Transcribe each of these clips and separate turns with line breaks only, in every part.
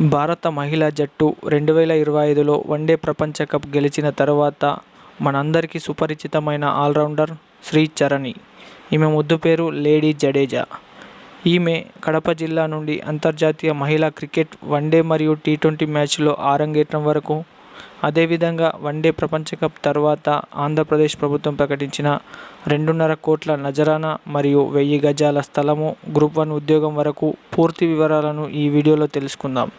భారత మహిళా జట్టు రెండు వేల ఇరవై ఐదులో వన్డే ప్రపంచ కప్ గెలిచిన తర్వాత మనందరికీ సుపరిచితమైన ఆల్రౌండర్ శ్రీ చరణి. ఈమె ముద్దు పేరు లేడీ జడేజా. ఈమె కడప జిల్లా నుండి అంతర్జాతీయ మహిళా క్రికెట్ వన్డే మరియు టీ ట్వంటీ మ్యాచ్లో ఆరంగేట్రం వరకు అదేవిధంగా వన్డే ప్రపంచ కప్ తర్వాత ఆంధ్రప్రదేశ్ ప్రభుత్వం ప్రకటించిన రెండున్నర కోట్ల నజరానా మరియు వెయ్యి గజాల స్థలము గ్రూప్ వన్ ఉద్యోగం వరకు పూర్తి వివరాలను ఈ వీడియోలో తెలుసుకుందాం.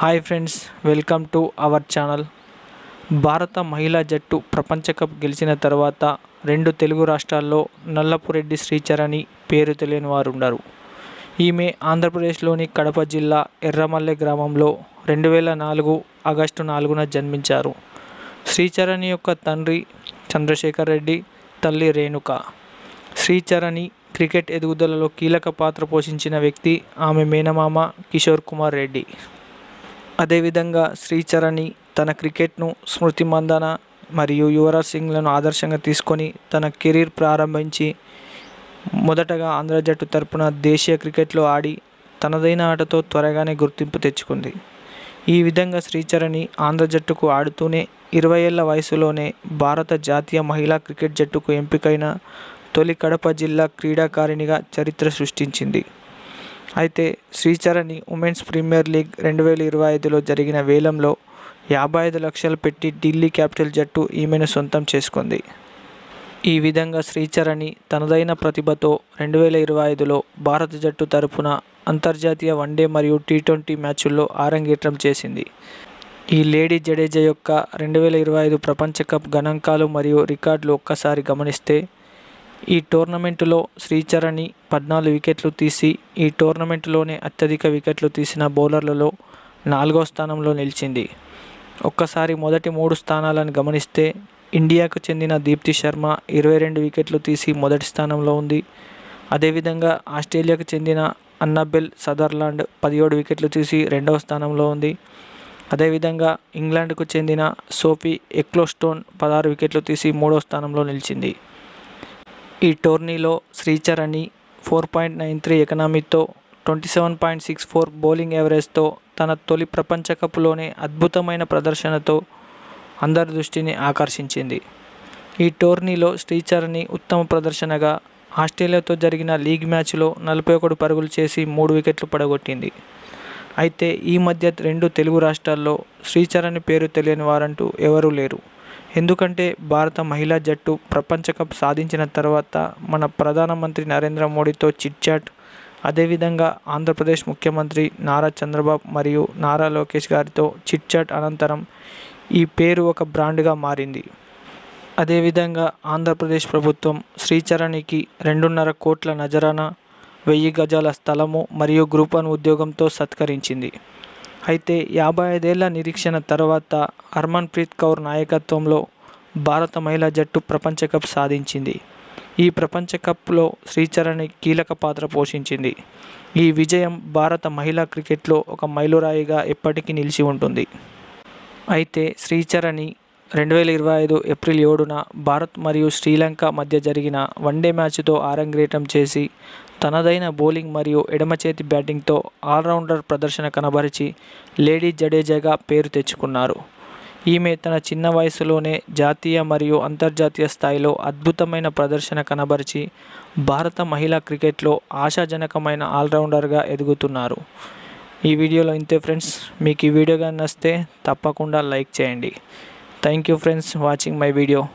Hi friends welcome to our channel భారత మహిళా జట్టు ప్రపంచ కప్ గెలిచిన తర్వాత రెండు తెలుగు రాష్ట్రాల్లో నల్లపురెడ్డి శ్రీచరణి పేరు తెలియని వారు ఉన్నారు. ఈమె ఆంధ్రప్రదేశ్లోని కడప జిల్లా ఎర్రమల్లె గ్రామంలో రెండు వేల నాలుగు ఆగస్టు నాలుగున జన్మించారు. శ్రీచరణి యొక్క తండ్రి చంద్రశేఖర్ రెడ్డి తల్లి రేణుక. శ్రీచరణి క్రికెట్ ఎదుగుదలలో కీలక పాత్ర పోషించిన వ్యక్తి ఆమె మేనమామ కిషోర్ కుమార్ రెడ్డి. అదేవిధంగా శ్రీచరణి తన క్రికెట్ను స్మృతి మందన మరియు యువరాజ్ సింగ్లను ఆదర్శంగా తీసుకొని తన కెరీర్ ప్రారంభించి మొదటగా ఆంధ్ర జట్టు తరపున దేశీయ క్రికెట్లో ఆడి తనదైన ఆటతో త్వరగానే గుర్తింపు తెచ్చుకుంది. ఈ విధంగా శ్రీచరణి ఆంధ్ర జట్టుకు ఆడుతూనే ఇరవై ఏళ్ళ వయసులోనే భారత జాతీయ మహిళా క్రికెట్ జట్టుకు ఎంపికైన తొలి కడప జిల్లా క్రీడాకారిణిగా చరిత్ర సృష్టించింది. అయితే శ్రీచరణి ఉమెన్స్ ప్రీమియర్ లీగ్ రెండు వేల ఇరవై ఐదులో జరిగిన వేలంలో యాభై ఐదు లక్షలు పెట్టి ఢిల్లీ క్యాపిటల్ జట్టు ఈమెను సొంతం చేసుకుంది. ఈ విధంగా శ్రీచరణి తనదైన ప్రతిభతో రెండు వేల ఇరవై ఐదులో భారత జట్టు తరపున అంతర్జాతీయ వన్డే మరియు టీ ట్వంటీ మ్యాచ్ల్లో ఆరంగేట్రం చేసింది. ఈ లేడీ జడేజా యొక్క రెండు వేల ఇరవై ఐదు ప్రపంచ కప్ గణాంకాలు మరియు రికార్డులు ఒక్కసారి గమనిస్తే ఈ టోర్నమెంటులో శ్రీచరణి పద్నాలుగు వికెట్లు తీసి ఈ టోర్నమెంటులోనే అత్యధిక వికెట్లు తీసిన బౌలర్లలో నాలుగో స్థానంలో నిలిచింది. ఒక్కసారి మొదటి మూడు స్థానాలను గమనిస్తే ఇండియాకు చెందిన దీప్తి శర్మ ఇరవై రెండు వికెట్లు తీసి మొదటి స్థానంలో ఉంది. అదేవిధంగా ఆస్ట్రేలియాకు చెందిన అన్నబెల్ సదర్లాండ్ పదిహేడు వికెట్లు తీసి రెండవ స్థానంలో ఉంది. అదేవిధంగా ఇంగ్లాండ్కు చెందిన సోఫీ ఎక్లోస్టోన్ పదహారు వికెట్లు తీసి మూడో స్థానంలో నిలిచింది. ఈ టోర్నీలో Shree Charani four point nine three ఎకనామీతో twenty seven point six four bowling యావరేజ్తో తన తొలి ప్రపంచ కప్లోనే అద్భుతమైన ప్రదర్శనతో అందరి దృష్టిని ఆకర్షించింది. ఈ టోర్నీలో శ్రీచరణి ఉత్తమ ప్రదర్శనగా ఆస్ట్రేలియాతో జరిగిన లీగ్ మ్యాచ్లో నలభై ఒకటి పరుగులు చేసి మూడు వికెట్లు పడగొట్టింది. అయితే ఈ మధ్య రెండు తెలుగు రాష్ట్రాల్లో శ్రీచరణి పేరు తెలియని వారంటూ ఎవరూ లేరు. ఎందుకంటే భారత మహిళా జట్టు ప్రపంచ కప్ సాధించిన తర్వాత మన ప్రధానమంత్రి నరేంద్ర మోడీతో చిట్చాట్ అదేవిధంగా ఆంధ్రప్రదేశ్ ముఖ్యమంత్రి నారా చంద్రబాబు మరియు నారా లోకేష్ గారితో చిట్చాట్ అనంతరం ఈ పేరు ఒక బ్రాండ్గా మారింది. అదేవిధంగా ఆంధ్రప్రదేశ్ ప్రభుత్వం శ్రీచరణికి రెండున్నర కోట్ల నజరాన వెయ్యి గజాల స్థలము మరియు గ్రూప్ వన్ ఉద్యోగంతో సత్కరించింది. అయితే యాభై ఐదేళ్ళ నిరీక్షణ తర్వాత హర్మన్ ప్రీత్ కౌర్ నాయకత్వంలో భారత మహిళా జట్టు ప్రపంచ కప్ సాధించింది. ఈ ప్రపంచ కప్లో శ్రీచరణి కీలక పాత్ర పోషించింది. ఈ విజయం భారత మహిళా క్రికెట్లో ఒక మైలురాయిగా ఎప్పటికీ నిలిచి ఉంటుంది. అయితే శ్రీచరణి రెండు వేల ఇరవై ఐదు ఏప్రిల్ ఏడున భారత్ మరియు శ్రీలంక మధ్య జరిగిన వన్డే మ్యాచ్తో ఆరంగేటం చేసి తనదైన బౌలింగ్ మరియు ఎడమచేతి బ్యాటింగ్తో ఆల్రౌండర్ ప్రదర్శన కనబరిచి లేడీ జడేజాగా పేరు తెచ్చుకున్నారు. ఈమె తన చిన్న వయసులోనే జాతీయ మరియు అంతర్జాతీయ స్థాయిలో అద్భుతమైన ప్రదర్శన కనబరిచి భారత మహిళా క్రికెట్లో ఆశాజనకమైన ఆల్రౌండర్గా ఎదుగుతున్నారు. ఈ వీడియోలో ఇంతే ఫ్రెండ్స్ మీకు ఈ వీడియో కానీ నచ్చితే తప్పకుండా లైక్ చేయండి. thank you friends watching my video.